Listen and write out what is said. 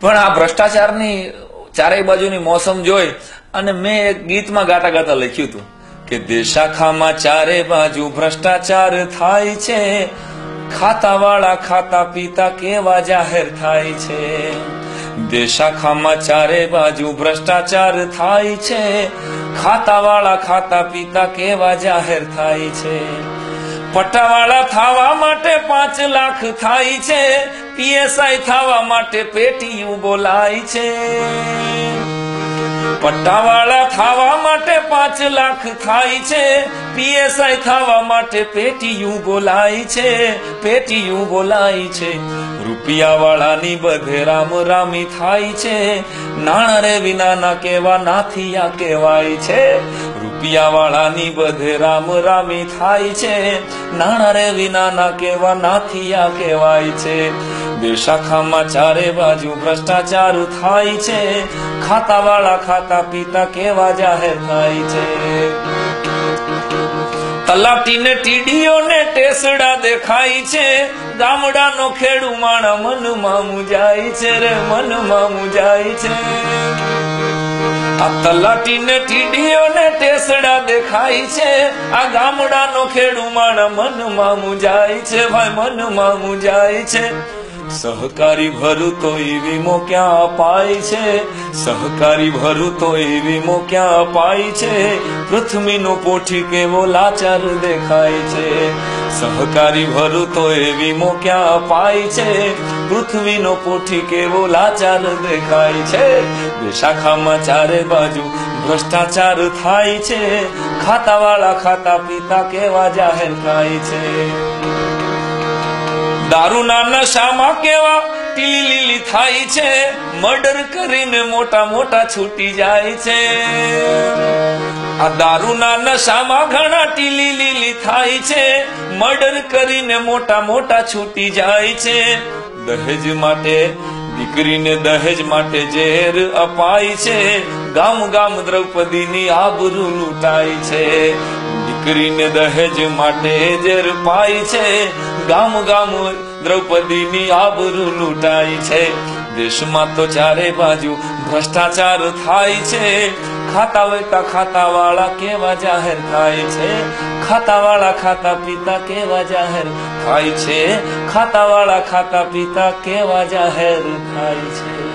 પણ આ ભ્રષ્ટાચારની ચારેય બાજુની મોસમ જોઈ અને મેં એક ગીતમાં ગાતા ગાતા લખ્યું હતું કે દેશાખામાં ચારે બાજુ ભ્રષ્ટાચાર થાય છે, ખાતાવાળા ખાતા પીતા કેવા જાહેર થાય છે. દેશાખામાં ચારે બાજુ ભ્રષ્ટાચાર થાય છે, ખાતાવાળા ખાતા પીતા કેવા જાહેર થાય છે. પટ્ટાવાળા થવા માટે પાંચ લાખ થાય છે પીએસઆઈ થવા માટે પેટીયું બોલાય છે. પટ્ટાવાળા થવા માટે પાંચ લાખ થાય છે. પીએસઆઈ થવા માટે પેટીયું બોલાય છે. પેટીયું બોલાય છે. રૂપિયા બધે રામ થાય છે. નાણા રે વિનાના કેવા નાથિયા કહેવાય છે. રૂપિયા વાળાની બધે રામી થાય છે. નાણા રે વિનાના કેવા નાથિયા કહેવાય છે. બેશાખામાં ચારે બાજુ ભ્રષ્ટાચાર થાય છે. ખાતાવાળા ખાતા પીતા કેવા જાહેર થાય છે. તલાટીને ટીડીઓને ટેસડા દેખાય છે. ગામડાનો ખેડુ માણા મનમાં મુજાય છે રે, મનમાં મુજાય છે. આ તલાટીને ટીડીઓને ટેસડા દેખાય છે. આ ગામડાનો ખેડુ માણા મનમાં મુજાય છે, ભાઈ, મનમાં મુજાય છે. સહકારી ભરું તો વીમો ક્યાં અપાય છે? સહકારી ભરું તો વીમો ક્યાં અપાય છે? પૃથ્વીનો પોઠી કેવો લાચાર દેખાય છે? સહકારી ભરું તો એ વીમો ક્યાં અપાય છે? પૃથ્વીનો પોઠી કેવો લાચાર દેખાય છે? બેશાખામાં ચારે બાજુ ભ્રષ્ટાચાર થાય છે. ખાતાવાળા ખાતા પીતા કેવા જાહેર થાય છે? દારૂના નશામાં કેવા? ટીલી લીલી થાય છે. મર્ડર કરીને મોટા મોટા છૂટી જાય છે. આ દારૂના નશામાં ઘણા ટીલી લીલી થાય છે. મર્ડર કરીને મોટા મોટા છૂટી જાય છે. દહેજ માટે, દીકરીને દહેજ માટે ઝેર અપાય છે. ગામ ગામ દ્રૌપદીની આબરૂ લૂંટાય છે. દીકરીને દહેજ માટે ઝેર પાય છે. ગામ ગામ દ્રૌપદીની આબરૂ લૂંટાય છે. દેશમાં તો ચારે બાજુ ભ્રષ્ટાચાર થાય છે. ખાતા વેતા ખાતા વાળા કેવા જાહેર થાય છે? ખાતા વાળા ખાતા પીતા કેવા જાહેર થાય છે? ખાતા વાળા ખાતા પીતા કેવા જાહેર થાય છે?